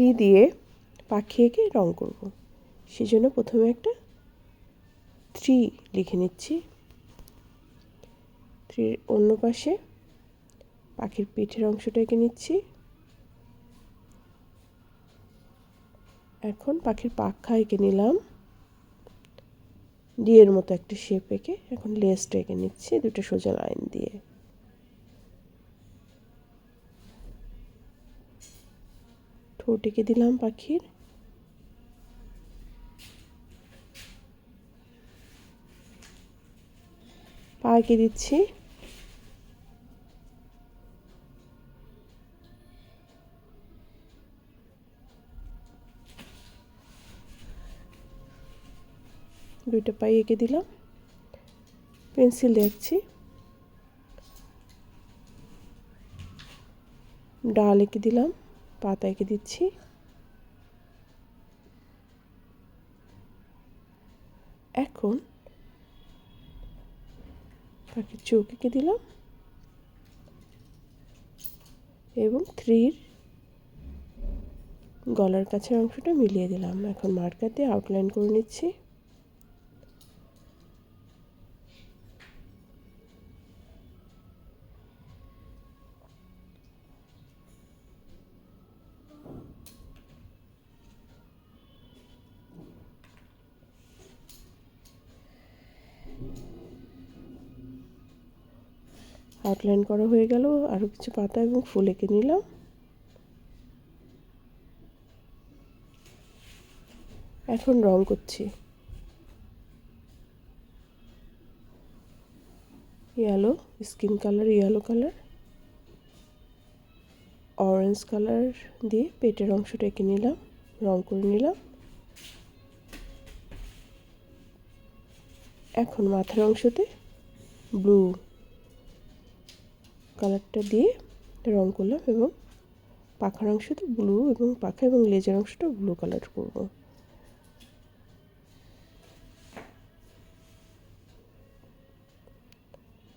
Three দিয়ে পাখি এঁকে রং করব। সেজন্য প্রথমে একটা থ্রি লিখে নিচ্ছি। থ্রির অন্য পাশে পাখির পিঠের অংশটা এঁকে নিচ্ছি। এখন পাখির পাখা এঁকে নিলাম। ডিয়ের মতো একটা শেপ এঁকে এখন লেসটা এঁকে নিচ্ছি দুটো সোজা লাইন দিয়ে। ঠোঁট এঁকে দিলাম পাখির। পা এঁকে দিচ্ছি। দুইটা পাই এঁকে দিলাম। পেন্সিল দেখছি। ডাল এঁকে দিলাম। পাতা এঁকে দিচ্ছি। এখন পাখির চোখ এঁকে দিলাম এবং থ্রির গলার কাছের অংশটা মিলিয়ে দিলাম। এখন মার্কার দিয়ে আউটলাইন করে নিচ্ছি। আউটলাইন করা হয়ে গেল আরও কিছু পাতা এবং ফুল এঁকে নিলাম। এখন রং করছি। Yellow skin colour yellow colour orange colour দিয়ে পেটের অংশটা এঁকে নিলাম, রং করে নিলাম। এখন মাথার অংশতে ব্লু কালারটা দিয়ে রং করলাম এবং পাখার অংশতে ব্লু এবং পাখা এবং লেজের অংশটা ব্লু কালার করব।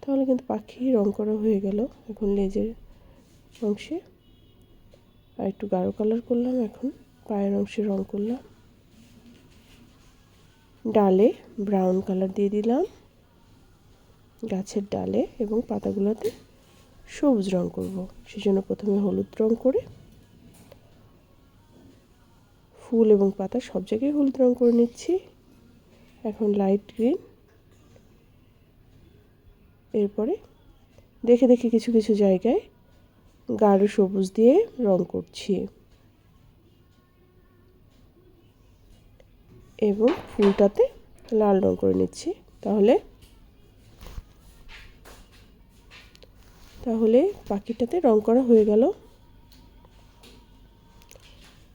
তাহলে কিন্তু পাখি রং করা হয়ে গেল। এখন লেজের অংশে আর একটু গাঢ় কালার করলাম, এখন পায়ের অংশে রং করলাম। ডালে ব্রাউন কালার দিয়ে দিলাম। গাছের ডালে এবং পাতাগুলোতে সবুজ রং করব। সেজন্য প্রথমে হলুদ রং করে ফুল এবং পাতা সব জায়গায় হলুদ রং করে নিচ্ছি। এখন লাইট গ্রিন এরপরে দেখে দেখে কিছু কিছু জায়গায় গাঢ় সবুজ দিয়ে রং করছি। এবং ফুলটাতে লাল রং করে নিচ্ছি। তাহলে তাহলে পাখিটাতে রং করা হয়ে গেল।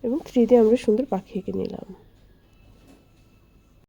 এবং থ্রিতে আমরা সুন্দর পাখি এঁকে নিলাম।